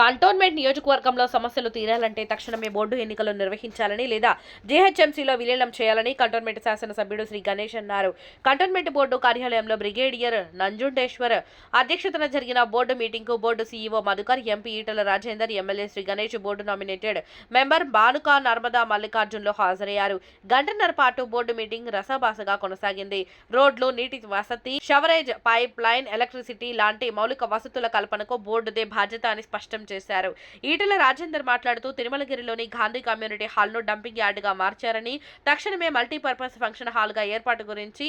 Cantonment నియోజకవర్గంలో సమస్యలు తీరాలంటే తక్షణమే బోర్డు ఎన్నికలు నిర్వహించాలని లేదా జీహెచ్ఎంసీలో విలీనం చేయాలని కంటోన్మెంట్ శాసనసభ్యుడు శ్రీ గణేష్ అన్నారు. కంటోన్మెంట్ బోర్డు కార్యాలయంలో బ్రిగేడియర్ నంజుండేశ్వర్ అధ్యక్షతన జరిగిన board మీటింగ్కు board CEO Madhukar MP Etela Rajender MLA Shri Ganesh board nominated member Banuka Narmada మల్లికార్జున్లో హాజరయ్యారు. గంటన్నర పాటు బోర్డు మీటింగ్ రసాభాసగా కొనసాగింది. రోడ్లు నీటి వసతి షవరేజ్ పైప్ లైన్ ఎలక్ట్రిసిటీ లాంటి మౌలిక వసతుల కల్పనకు బోర్డుదే బాధ్యత అని స్పష్టం చేశారు. ఈటల రాజేందర్ మాట్లాడుతూ తిరుమలగిరిలోని గాంధీ కమ్యూనిటీ హాల్ను డంపింగ్ యార్డుగా మార్చారని తక్షణమే మల్టీపర్పస్ ఫంక్షన్ హాల్గా ఏర్పాటు గురించి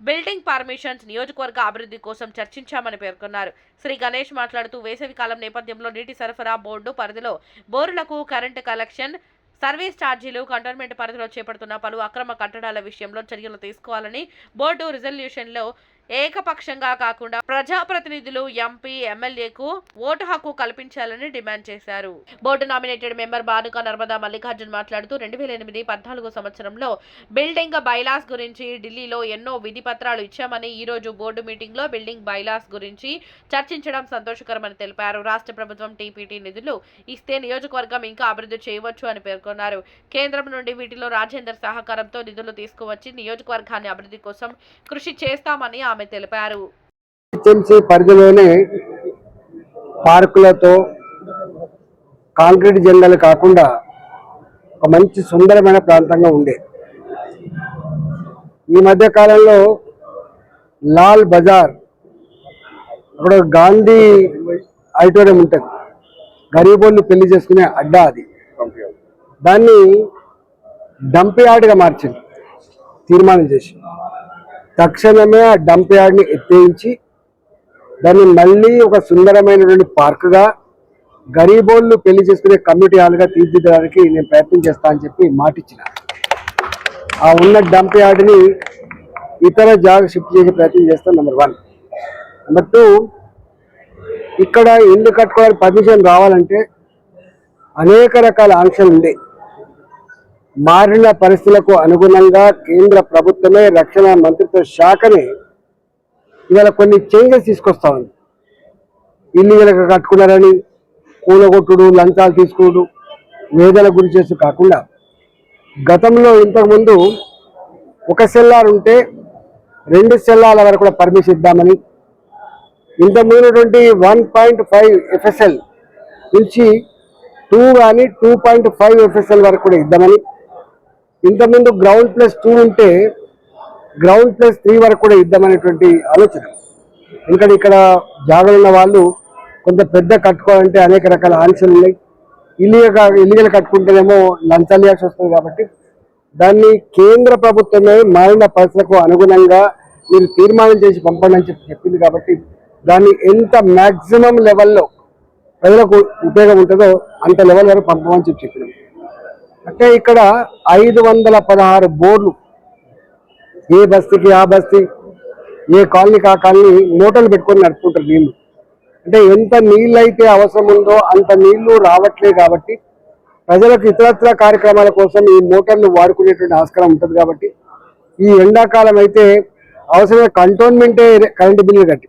బిల్డింగ్ పర్మిషన్స్ నియోజకవర్గ అభివృద్ధి కోసం చర్చించామని పేర్కొన్నారు. శ్రీ గణేష్ మాట్లాడుతూ వేసవి కాలం నేపథ్యంలో నీటి సరఫరా బోర్డు పరిధిలో బోరులకు కరెంటు కలెక్షన్ సర్వీస్ ఛార్జీలు కంటోన్మెంట్ పరిధిలో చేపడుతున్న పలు అక్రమ కట్టడాల విషయంలో చర్యలు తీసుకోవాలని బోర్డు రిజల్యూషన్లో ఏకపక్షంగా కాకుండా ప్రజాప్రతినిధులు ఎంపీ ఎమ్మెల్యేకు ఓటు హక్కు కల్పించాలని డిమాండ్ చేశారు. Board nominated member Banuka Narmada Mallikarjun మాట్లాడుతూ రెండు వేల ఎనిమిది పద్నాలుగు సంవత్సరంలో బిల్డింగ్ బైలాస్ గురించి ఢిల్లీలో ఎన్నో విధి పత్రాలు ఇచ్చామని ఈ రోజు బోర్డు మీటింగ్లో బిల్డింగ్ బైలాస్ గురించి చర్చించడం సంతోషకరమని తెలిపారు. రాష్ట్ర ప్రభుత్వం టీపీటీ నిధులు ఇస్తే నియోజకవర్గం ఇంకా అభివృద్ధి చేయవచ్చు అని పేర్కొన్నారు. కేంద్రం నుండి వీటిలో రాజేందర్ సహకారంతో నిధులు తీసుకువచ్చి నియోజకవర్గాన్ని అభివృద్ధి కోసం కృషి చేస్తామని ఆమె తెలిపారు. హెచ్ఎంసీ పరిధిలోనే పార్కులతో కాంక్రీట్ జంగలు కాకుండా ఒక మంచి సుందరమైన ప్రాంతంగా ఉండే. ఈ మధ్య కాలంలో లాల్ బజార్ అక్కడ గాంధీ ఆడిటోరియం ఉంటుంది. గరీబోళ్ళు పెళ్ళి చేసుకునే అడ్డా అది. దాన్ని డంప్ యార్డ్గా మార్చింది తీర్మానం చేసి తక్షణమే ఆ డంప్ యార్డ్ని ఎత్తేయించి దాన్ని మళ్ళీ ఒక సుందరమైనటువంటి పార్క్గా గరీబోళ్ళు పెళ్ళి చేసుకునే కమ్యూనిటీ హాల్గా తీర్చిదిద్దడానికి నేను ప్రయత్నం చేస్తా అని చెప్పి మాటిచ్చిన. ఆ ఉన్న డంప్ యార్డ్ని ఇతర జాగ షిఫ్ట్ చేసే ప్రయత్నం చేస్తాను నెంబర్ వన్ నెంబర్ టూ ఇక్కడ ఇల్లు కట్టుకోవడానికి పర్మిషన్ రావాలంటే అనేక రకాల ఆంక్షలు ఉండేవి మారిన పరిస్థితులకు అనుగుణంగా కేంద్ర ప్రభుత్వమే రక్షణ మంత్రిత్వ శాఖని ఇవాళ కొన్ని చేంజెస్ తీసుకొస్తా ఉంది. ఇల్లు కట్టుకున్నారని కూలగొట్టుడు లంచాలు తీసుకోడు వేదన గురి చేసి కాకుండా గతంలో ఇంతకుముందు ఒక సెల్లార్ ఉంటే రెండు సెల్లార్ల వరకు కూడా పర్మిషన్ ఇద్దామని ఇంతకుముందుటువంటి వన్ పాయింట్ ఫైవ్ ఎఫ్ఎస్ఎల్ నుంచి టూ కానీ టూ పాయింట్ ఫైవ్ ఎఫ్ఎస్ఎల్ వరకు కూడా ఇద్దామని ఇంతకుముందు గ్రౌండ్ ప్లస్ టూ ఉంటే గ్రౌండ్ ప్లస్ త్రీ వరకు కూడా ఇద్దామనేటువంటి ఆలోచన. ఎందుకంటే ఇక్కడ జాగ్రత్త ఉన్న వాళ్ళు కొంత పెద్ద కట్టుకోవాలంటే అనేక రకాల ఆంక్షలు ఉన్నాయి. ఇల్లీగల్ ఇల్లీగల్ కట్టుకుంటేనేమో లంచాలు ఇవ్వాల్సి వస్తుంది కాబట్టి దాన్ని కేంద్ర ప్రభుత్వమే మారిన పరిస్థితులకు అనుగుణంగా మీరు తీర్మానం చేసి పంపండి అని చెప్పి చెప్పింది కాబట్టి దాన్ని ఎంత మ్యాక్సిమం లెవెల్లో ప్రజలకు ఉపయోగం ఉంటుందో అంత లెవెల్ వరకు పంపమని చెప్పి చెప్పినాం. అంటే ఇక్కడ ఐదు వందల పదహారు బోర్లు. ఏ బస్తీకి ఆ బస్తీ ఏ కాలనీకి ఆ కాలనీ మూటలు పెట్టుకొని నడుపుకుంటారు నీళ్ళు. అంటే ఎంత నీళ్ళు అయితే అవసరం ఉందో అంత నీళ్ళు రావట్లే కాబట్టి ప్రజలకు ఇతరత్ర కార్యక్రమాల కోసం ఈ మోటార్లు వాడుకునేటువంటి ఆస్కారం ఉంటుంది కాబట్టి ఈ ఎండాకాలం అయితే అవసరమైన కంటోన్మెంటే కరెంటు బిల్లు కట్టి.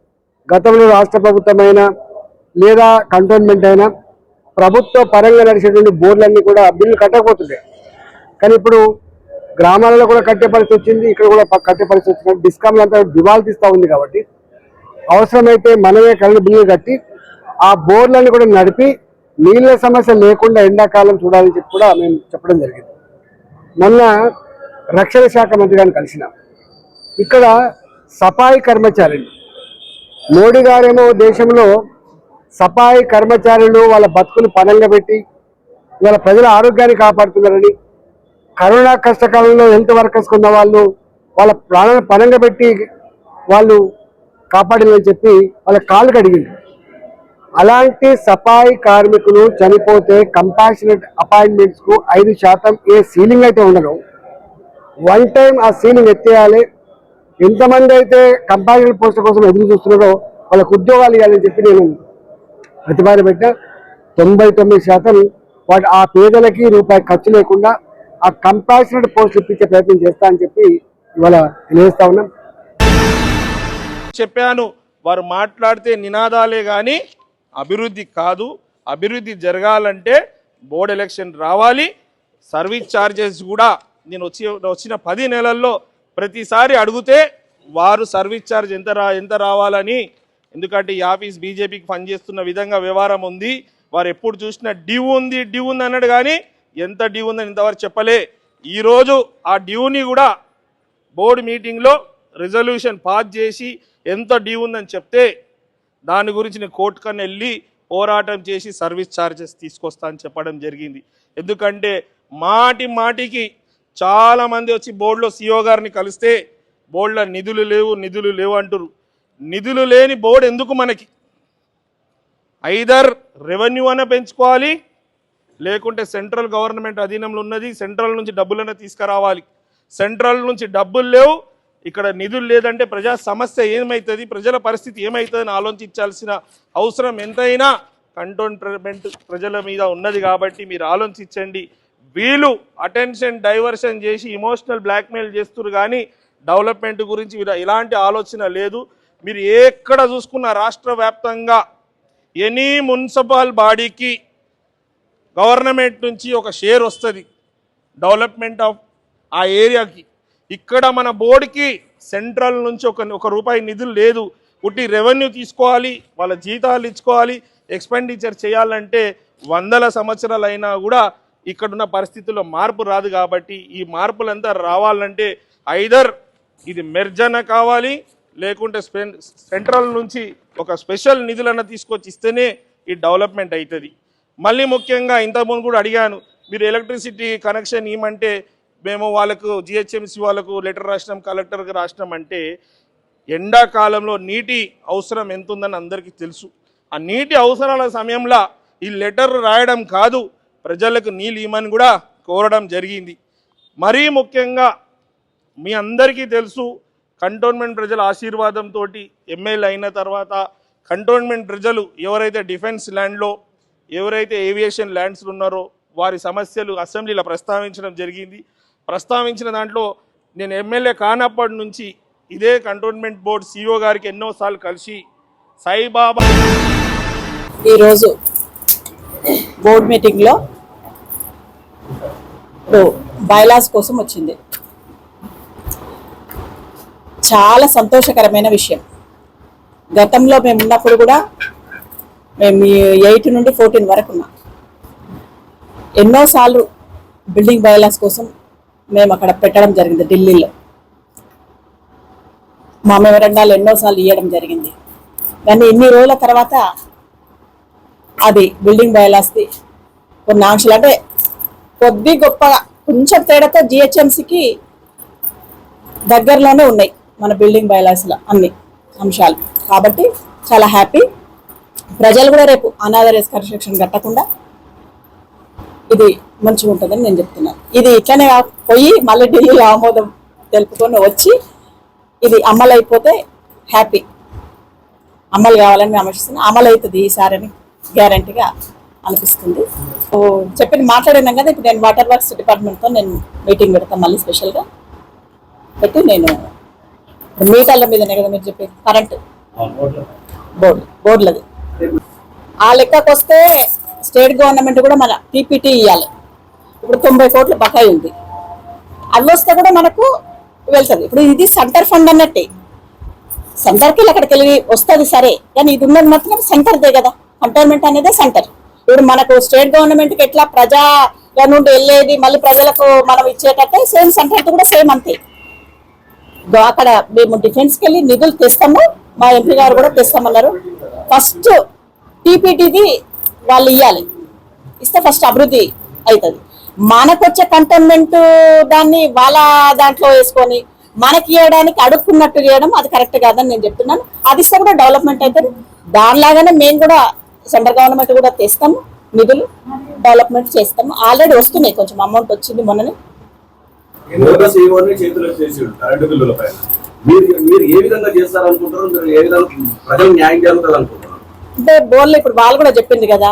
గతంలో రాష్ట్ర ప్రభుత్వమైనా లేదా కంటోన్మెంట్ అయినా ప్రభుత్వ పరంగా నడిచేటువంటి బోర్లన్నీ కూడా బిల్లు కట్టకపోతుండే. కానీ ఇప్పుడు గ్రామాలలో కూడా కట్టే పరిస్థితి వచ్చింది ఇక్కడ కూడా కట్టే పరిస్థితి వచ్చింది. డిస్కామ్లు అంతా దివాలు తీస్తూ ఉంది కాబట్టి అవసరమైతే మనమే కరెంటు బిల్లు కట్టి ఆ బోర్లను కూడా నడిపి నీళ్ళ సమస్య లేకుండా ఎండాకాలం చూడాలని చెప్పి కూడా మేము చెప్పడం జరిగింది. మొన్న రక్షణ శాఖ మంత్రి గారిని కలిసినాం. ఇక్కడ సఫాయి కర్మచారిని మోడీ గారేమో దేశంలో సఫాయి కర్మచారులు వాళ్ళ బతుకులు పనంగా పెట్టి వాళ్ళ ప్రజల ఆరోగ్యాన్ని కాపాడుతున్నారని కరోనా కష్టకాలంలో హెల్త్ వర్కర్స్ ఉన్న వాళ్ళు వాళ్ళ ప్రాణాలను పనంగా పెట్టి వాళ్ళు కాపాడిందని చెప్పి వాళ్ళ కాళ్ళు కడిగింది. అలాంటి సఫాయి కార్మికులు చనిపోతే కంపాషనెట్ అపాయింట్మెంట్స్కు ఐదు శాతం ఏ సీలింగ్ అయితే ఉండదు. వన్ టైం ఆ సీలింగ్ ఎత్తేయాలి. ఎంతమంది అయితే కంపాషనెట్ పోస్టుల కోసం ఎదురు చూస్తున్నారో వాళ్ళకు ఉద్యోగాలు ఇవ్వాలని చెప్పి నేను ప్రతిపాదన పెట్టా తొంభై తొమ్మిది శాతం వాటి ఆ పేదలకి రూపాయి ఖర్చు లేకుండా ఆ కంపాషనెట్ పోస్టులు ఇప్పించే ప్రయత్నం చేస్తా అని చెప్పి ఇవాళ తెలియజేస్తా ఉన్నాం. చెప్పాను వారు మాట్లాడితే నినాదాలే కానీ అభివృద్ధి కాదు. అభివృద్ధి జరగాలంటే బోర్డు ఎలక్షన్ రావాలి. సర్వీస్ ఛార్జెస్ కూడా నేను వచ్చి వచ్చిన పది నెలల్లో ప్రతిసారి అడిగితే వారు సర్వీస్ ఛార్జ్ ఎంత రా ఎంత రావాలని ఎందుకంటే ఈ ఆఫీస్ బీజేపీకి పనిచేస్తున్న విధంగా వ్యవహారం ఉంది. వారు ఎప్పుడు చూసినా డ్యూ ఉంది డ్యూ ఉంది అన్నాడు కానీ ఎంత డ్యూ ఉందని ఇంతవరకు చెప్పలే. ఈరోజు ఆ డ్యూని కూడా బోర్డు మీటింగ్లో రిజల్యూషన్ పాస్ చేసి ఎంత డ్యూ ఉందని చెప్తే దాని గురించి నేను కోర్టు కన్నా వెళ్ళి పోరాటం చేసి సర్వీస్ ఛార్జెస్ తీసుకొస్తా అని చెప్పడం జరిగింది. ఎందుకంటే మాటి మాటికి చాలామంది వచ్చి బోర్డులో సిఓ గారిని కలిస్తే బోర్డులో నిధులు లేవు నిధులు లేవు అంటారు నిధులు లేని బోర్డు ఎందుకు మనకి? ఐదర్ రెవెన్యూ అన్న పెంచుకోవాలి లేకుంటే సెంట్రల్ గవర్నమెంట్ అధీనంలో ఉన్నది సెంట్రల్ నుంచి డబ్బులైనా తీసుకురావాలి. సెంట్రల్ నుంచి డబ్బులు లేవు ఇక్కడ నిధులు లేదంటే ప్రజా సమస్య ఏమవుతుంది ప్రజల పరిస్థితి ఏమవుతుందని ఆలోచించాల్సిన అవసరం ఎంతైనా కంటోన్మెంట్ ప్రజల మీద ఉన్నది కాబట్టి మీరు ఆలోచించండి. వీళ్ళు అటెన్షన్ డైవర్షన్ చేసి ఇమోషనల్ బ్లాక్మెయిల్ చేస్తున్నారు కానీ డెవలప్మెంట్ గురించి ఇలాంటి ఎలాంటి ఆలోచన లేదు. మీరు ఎక్కడ చూసుకున్న రాష్ట్ర వ్యాప్తంగా ఎనీ మున్సిపల్ బాడీకి గవర్నమెంట్ నుంచి ఒక షేర్ వస్తుంది. డెవలప్మెంట్ ఆఫ్ ఆ ఏరియాకి. ఇక్కడ మన బోర్డుకి సెంట్రల్ నుంచి ఒక ఒక రూపాయి నిధులు లేదు. ఉట్టి రెవెన్యూ తీసుకోవాలి వాళ్ళ జీతాలు ఇచ్చుకోవాలి ఎక్స్పెండిచర్ చేయాలంటే వందల సంవత్సరాలైనా కూడా ఇక్కడున్న పరిస్థితుల్లో మార్పు రాదు కాబట్టి ఈ మార్పులంతా రావాలంటే ఐదర్ ఇది మెర్జన కావాలి లేకుంటే స్పెన్ సెంట్రల్ నుంచి ఒక స్పెషల్ నిధులన్న తీసుకొచ్చి ఇస్తేనే ఈ డెవలప్మెంట్ అవుతుంది మళ్ళీ ముఖ్యంగా ఇంతకుముందు కూడా అడిగాను మీరు ఎలక్ట్రిసిటీ కనెక్షన్ ఇవ్వమంటే మేము వాళ్ళకు జిహెచ్ఎంసీ వాళ్ళకు లెటర్ రాసినాం కలెక్టర్కి రాసినాం అంటే ఎండాకాలంలో నీటి అవసరం ఎంత ఉందని అందరికీ తెలుసు. ఆ నీటి అవసరాల సమయంలో ఈ లెటర్ రాయడం కాదు ప్రజలకు నీళ్ళు ఇవ్వమని కూడా కోరడం జరిగింది. మరీ ముఖ్యంగా మీ అందరికీ తెలుసు కంటోన్మెంట్ ప్రజల ఆశీర్వాదంతో ఎమ్మెల్యే అయిన తర్వాత కంటోన్మెంట్ ప్రజలు ఎవరైతే డిఫెన్స్ ల్యాండ్లో ఎవరైతే ఏవియేషన్ ల్యాండ్స్ ఉన్నారో వారి సమస్యలు అసెంబ్లీలో ప్రస్తావించడం జరిగింది. ప్రస్తావించిన దాంట్లో నేను ఎమ్మెల్యే కానప్పటి నుంచి ఇదే కంటోన్మెంట్ బోర్డు సిఇఓ గారికి ఎన్నోసార్లు కలిసి సాయిబాబా ఈరోజు బోర్డ్ మీటింగ్లో బైలాస్ కోసం వచ్చింది. చాలా సంతోషకరమైన విషయం. గతంలో మేము ఉన్నప్పుడు కూడా మేము ఎయిట్ నుండి ఫోర్టీన్ వరకు ఉన్నాం. ఎన్నోసార్లు బిల్డింగ్ బయలాస్ కోసం మేము అక్కడ పెట్టడం జరిగింది ఢిల్లీలో. మా మెమరండాలు ఎన్నోసార్లు ఇవ్వడం జరిగింది. కానీ ఇన్ని రోజుల తర్వాత అది బిల్డింగ్ బయలాస్ది కొన్ని ఆంక్షలు అంటే కొద్ది గొప్పగా కొంచెం తేడాతో జిహెచ్ఎంసికి దగ్గరలోనే ఉన్నాయి. మన బిల్డింగ్ బయలాస్లో అన్ని అంశాలు. కాబట్టి చాలా హ్యాపీ ప్రజలు కూడా రేపు అనాథరేస్ కన్స్ట్రక్షన్ కట్టకుండా ఇది మంచిగా ఉంటుందని నేను చెప్తున్నాను. ఇది ఇట్లనే పోయి మళ్ళీ ఢిల్లీలో ఆమోదం తెలుపుకొని వచ్చి ఇది అమలు అయిపోతే హ్యాపీ అమలు కావాలని మేము ఆలోచిస్తున్నాం అమలు అవుతుంది ఈసారని గ్యారంటీగా అనిపిస్తుంది. సో చెప్పి మాట్లాడినాం కదా ఇప్పుడు నేను వాటర్ వర్క్స్ డిపార్ట్మెంట్తో నేను మీటింగ్ పెడతాను మళ్ళీ స్పెషల్గా పెట్టి నేను మీటర్ల మీదనే కదా మీరు చెప్పేది? కరెంట్. బోర్డు బోర్డులది. ఆ లెక్కకు వస్తే స్టేట్ గవర్నమెంట్ కూడా మన పీపీటీ ఇవ్వాలి ఇప్పుడు తొంభై కోట్ల బకాయి ఉంది. అవి వస్తే కూడా మనకు వెళ్తుంది. ఇప్పుడు ఇది సెంటర్ ఫండ్ అన్నట్టే. సెంటర్కి వెళ్ళి అక్కడికి వెళ్ళి వస్తుంది సరే కానీ ఇది ఉన్నది మాత్రం సెంటర్దే కదా. కంటోన్మెంట్ అనేది సెంటర్. ఇప్పుడు మనకు స్టేట్ గవర్నమెంట్కి ఎట్లా ప్రజా నుండి వెళ్ళేది మళ్ళీ ప్రజలకు మనం ఇచ్చేటట్టే సేమ్ సెంటర్ కూడా సేమ్ అంతే. అక్కడ మేము డిఫెన్స్కి వెళ్ళి నిధులు తెస్తాము. మా ఎంపీ గారు కూడా తెస్తామన్నారు. ఫస్ట్ టీపీటీది వాళ్ళు ఇవ్వాలి ఇస్తే ఫస్ట్ అభివృద్ధి అవుతుంది మనకొచ్చే కంటైన్మెంట్ కంటోన్మెంట్ దాన్ని వాళ్ళ దాంట్లో వేసుకొని మనకి ఇవ్వడానికి అడుక్కున్నట్టు చేయడం అది కరెక్ట్ కాదని నేను చెప్తున్నాను. అది ఇస్తే కూడా డెవలప్మెంట్ అవుతుంది దానిలాగానే మేము కూడా సెంట్రల్ గవర్నమెంట్ కూడా తెస్తాము. నిధులు డెవలప్మెంట్ చేస్తాము. ఆల్రెడీ వస్తున్నాయి. కొంచెం అమౌంట్ వచ్చింది మొన్ననే. బోనస్ ఇవ్వని చేతిలో చేసాడు కరెంటు బిల్లుల పైన. మీరు మీరు ఏ విధంగా చేస్తారనుకుంటారు మీరు ఏ విధంగా ప్రజలు న్యాయం జరుగుతుంది అంటే బోర్లు ఇప్పుడు వాళ్ళు కూడా చెప్పింది కదా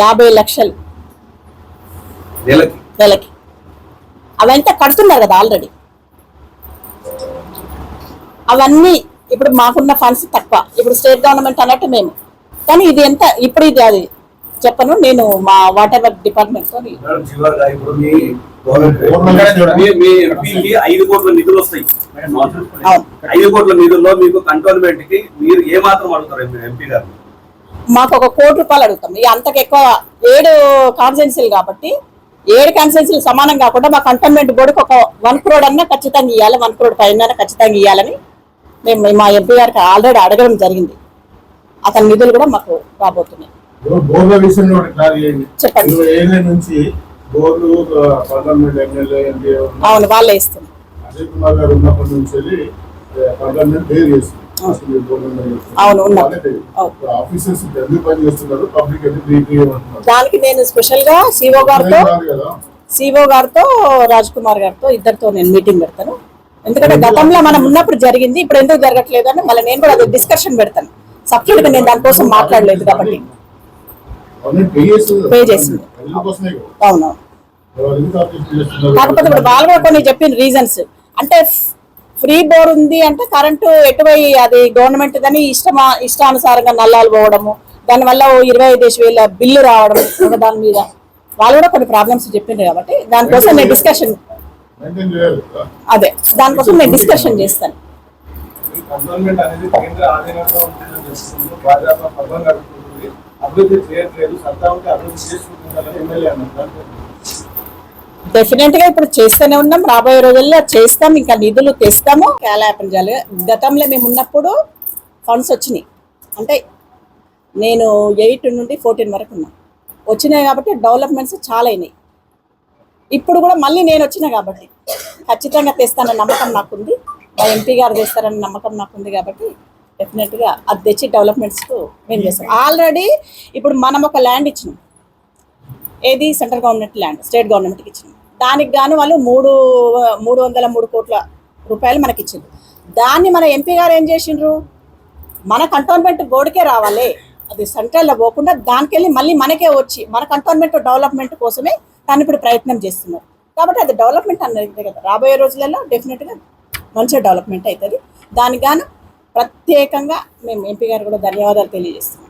యాభై లక్షలు నెలకి. నెలకి. అవంతా కడుతున్నారు కదా ఆల్రెడీ. అవన్నీ ఇప్పుడు మాకున్న ఫండ్స్ తక్కువ. ఇప్పుడు స్టేట్ గవర్నమెంట్ అన్నట్టు మేము. కానీ ఇది ఎంత ఇప్పుడు ఇది అది చెప్పను నేను మా వాటర్ వర్క్ డిపార్ట్మెంట్తో ఐదు కోట్ల నిధులు వస్తాయి. అవును. ఐదు కోట్ల నిధుల్లో మీకు కంటోన్మెంట్కి మీరు ఏ మాత్రం అడుగుతారు ఎంపీ- ఎంపీ గారు? మాకు ఒక కోటి రూపాయలు అడుగుతాం. అంతకు ఎక్కువ ఏడు కాన్సెన్సీలు కాబట్టి ఏడు కాన్సెన్సీలు సమానం కాకుండా మా కంటోన్మెంట్ బోర్డుకి ఒక వన్ క్రోడ్ అన్నా ఖచ్చితంగా ఇవ్వాలి వన్ క్రోడ్ పైన ఖచ్చితంగా ఇవ్వాలని మేము మా ఎంపీ గారికి ఆల్రెడీ అడగడం జరిగింది. అతని నిధులు కూడా మాకు రాబోతున్నాయి. బోర్ల విషయంలో ఒకటి క్లారిటీ. ఇరవై ఏళ్ళ నుంచి బోర్లు పార్లమెంట్ ఎమ్మెల్యే ఎంపీ అవును వాళ్ళే ఇస్తుంది అజయ్ కుమార్ గారు ఉన్నప్పటి నుంచి వెళ్ళి, పార్లమెంట్ పేరు చేస్తుంది దానికి నేను స్పెషల్గా సిఓ గారితో సిఓ గారితో రాజ్ కుమార్ గారితో ఇద్దరితో నేను మీటింగ్ పెడతాను. ఎందుకంటే గతంలో మనం ఉన్నప్పుడు జరిగింది ఇప్పుడు ఎందుకు జరగట్లేదు అని మళ్ళీ నేను కూడా అది డిస్కషన్ పెడతాను. సబ్సిడీగా నేను దానికోసం మాట్లాడలేదు కాబట్టి. పే చేసింది. అవును. కాకపోతే ఇప్పుడు వాళ్ళు కూడా కొన్ని చెప్పిన రీజన్స్ అంటే ఫ్రీ బోర్ ఉంది అంటే కరెంటు ఎటువై అది గవర్నమెంట్ దాని ఇష్టమా ఇష్టానుసారంగా నల్లాలు పోవడము దానివల్ల ఓ ఇరవై ఐదు వేల బిల్లు రావడం ఒక దాని మీద. వాళ్ళు కూడా కొన్ని ప్రాబ్లమ్స్ చెప్పిండ్రు కాబట్టి దానికోసం నేను డిస్కషన్. అదే దానికోసం నేను డిస్కషన్ చేస్తాను. అభివృద్ధి చేయట్లేదు సత్తా అభివృద్ధి చేసుకుంటున్నారని ఎమ్మెల్యే అన్నారు. డెఫినెట్గా ఇప్పుడు చేస్తూనే ఉన్నాం. రాబోయే రోజుల్లో చేస్తాం ఇంకా నిధులు తెస్తాము. చాలా చేయాలి గతంలో మేము ఉన్నప్పుడు ఫండ్స్ వచ్చినాయి. అంటే నేను ఎయిట్ నుండి ఫోర్టీన్ వరకు ఉన్నా. వచ్చినాయి కాబట్టి డెవలప్మెంట్స్ చాలా అయినాయి. ఇప్పుడు కూడా మళ్ళీ నేను వచ్చిన కాబట్టి ఖచ్చితంగా తెస్తానన్న నమ్మకం నాకుంది. మా ఎంపీ గారు తెస్తారన్న నమ్మకం నాకుంది కాబట్టి డెఫినెట్గా అది తెచ్చి డెవలప్మెంట్స్ మేము చేస్తాం. ఆల్రెడీ ఇప్పుడు మనం ఒక ల్యాండ్ ఇచ్చినాం. ఏది? సెంట్రల్ గవర్నమెంట్ ల్యాండ్ స్టేట్ గవర్నమెంట్కి ఇచ్చినాం. దానికి గాను వాళ్ళు మూడు మూడు వందల మూడు కోట్ల రూపాయలు మనకి ఇచ్చిండ్రు. దాన్ని మన ఎంపీ గారు ఏం చేసిండ్రు? మన కంటోన్మెంట్ బోర్డుకే రావాలి. అది సెంట్రల్లో పోకుండా దానికి వెళ్ళి మళ్ళీ మనకే వచ్చి మన కంటోన్మెంట్ డెవలప్మెంట్ కోసమే దాన్ని ఇప్పుడు ప్రయత్నం చేస్తున్నారు. కాబట్టి అది డెవలప్మెంట్ అనేది కదా. రాబోయే రోజులలో డెఫినెట్గా మంచిగా డెవలప్మెంట్ అవుతుంది. దానికి గాను ప్రత్యేకంగా మేము ఎంపీ గారు కూడా ధన్యవాదాలు తెలియజేస్తున్నాం.